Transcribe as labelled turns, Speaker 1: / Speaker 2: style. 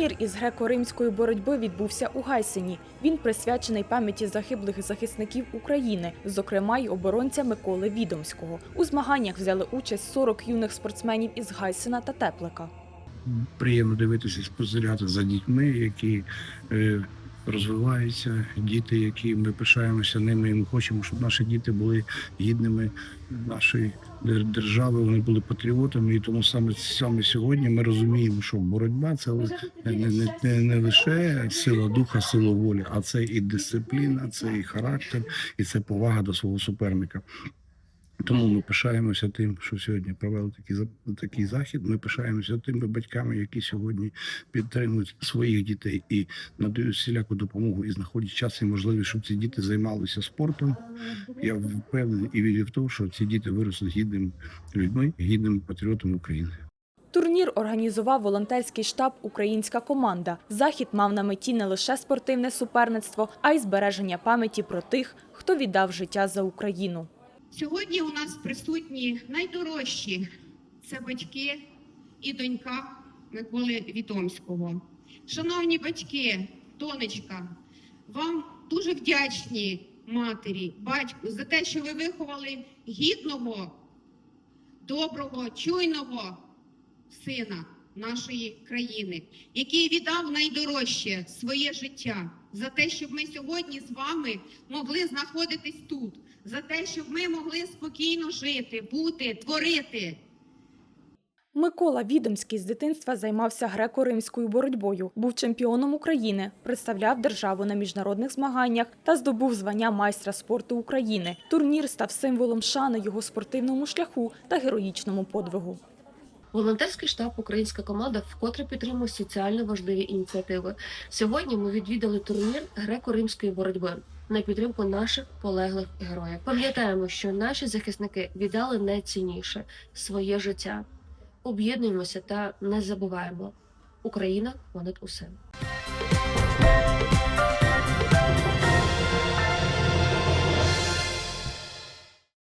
Speaker 1: Турнір із греко-римської боротьби відбувся у Гайсині. Він присвячений пам'яті загиблих захисників України, зокрема й оборонця Миколи Відомського. У змаганнях взяли участь 40 юних спортсменів із Гайсина та Теплика.
Speaker 2: приємно дивитися спостерігати за дітьми, які е, розвиваються, діти, які ми пишаємося ними, і ми хочемо, щоб наші діти були гідними нашої держави, вони були патріотами. І тому саме саме сьогодні ми розуміємо, що боротьба це не, не, не, не лише сила духа, сила волі, а це і дисципліна, це і характер, і це повага до свого суперника. Тому ми пишаємося тим, що сьогодні провели такий такий захід. Ми пишаємося тими батьками, які сьогодні підтримують своїх дітей і надають всіляку допомогу і знаходять час і можливість, щоб ці діти займалися спортом. Я впевнений і вірю в те, що ці діти виростуть гідними людьми, гідними патріотами України.
Speaker 1: Турнір організував волонтерський штаб Українська команда. Захід мав на меті не лише спортивне суперництво, а й збереження пам'яті про тих, хто віддав життя за Україну.
Speaker 3: Сьогодні у нас присутні найдорожчі це батьки і донька Миколи Вітомського. Шановні батьки, донечка, вам дуже вдячні матері, батьку за те, що ви виховали гідного, доброго, чуйного сина нашої країни, який віддав найдорожче своє життя за те, щоб ми сьогодні з вами могли знаходитись тут, за те, щоб ми могли спокійно жити, бути, творити.
Speaker 1: Микола Відомський з дитинства займався греко-римською боротьбою, був чемпіоном України, представляв державу на міжнародних змаганнях та здобув звання майстра спорту України. Турнір став символом шани його спортивному шляху та героїчному подвигу.
Speaker 4: Волонтерський штаб Українська команда вкотре підтримує соціально важливі ініціативи. Сьогодні ми відвідали турнір греко-римської боротьби на підтримку наших полеглих героїв. Пам'ятаємо, що наші захисники віддали найцінніше своє життя. Об'єднуємося та не забуваємо. Україна понад усе.